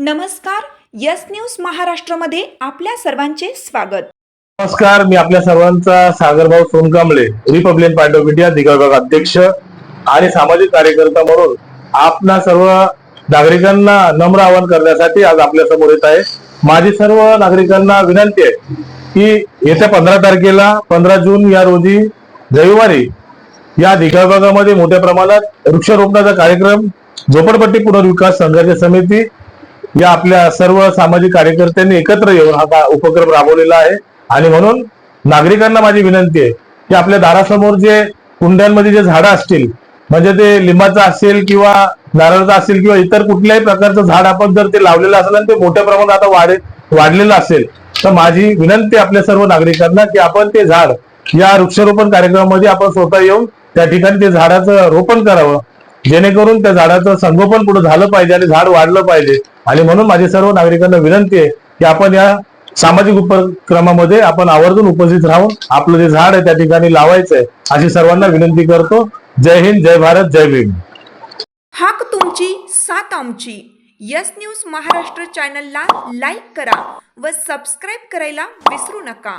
नमस्कार yes news महाराष्ट्रमध्ये आपल्या सर्वांचे स्वागत. नमस्कार मी आपल्या सर्वांचा सागरभाऊ Sonkamble Republican Party of India Digha अध्यक्ष आणि सामाजिक कार्यकर्ता म्हणून आपणा सर्व नागरिकांना नम्र आवाहन करण्यासाठी आज आपल्यासमोर येत आहे. माझी सर्व नागरिकांना विनंती आहे की येत्या पंधरा तारखेला पंधरा जून या रोजी रविवारी या दिघा मोठ्या प्रमाणात वृक्षारोपणाचा कार्यक्रम झोपडपट्टी पुनर्विकास संघर्ष समिती या आपल्या सर्व सामाजिक कार्यकर्त्यांनी एकत्र येऊन हा उपक्रम राबवलेला आहे. आणि म्हणून नागरिकांना माझी विनंती आहे की आपल्या दारासमोर जे कुंड्यांमध्ये जे झाडं असतील म्हणजे ते लिंबाचं असेल किंवा नारळाचं असेल किंवा इतर कुठल्याही प्रकारचं झाड आपण जर ते लावलेलं असेल आणि ते मोठ्या प्रमाणात आता वाढ वाढलेलं असेल तर माझी विनंती आपल्या सर्व नागरिकांना की आपण ते झाड या वृक्षारोपण कार्यक्रमामध्ये आपण स्वतः येऊन त्या ठिकाणी ते झाडाचं रोपण करावं. जेणेकरून त्या झाडाचं संगोपन पुढे झालं पाहिजे आणि झाड वाढलं पाहिजे. आणि म्हणून माझी सर्व नागरिकांना विनंती आहे की आपण या सामाजिक उपक्रमामध्ये आपण आवर्जून उपस्थित राहून आपलं जे झाड आहे त्या ठिकाणी लावायचं आहे अशी सर्वांना विनंती करतो. जय हिंद जय भारत जय भीम. हाक तुमची सात आमची. यस न्यूज महाराष्ट्र चॅनलला लाईक करा व सबस्क्राईब करायला विसरू नका.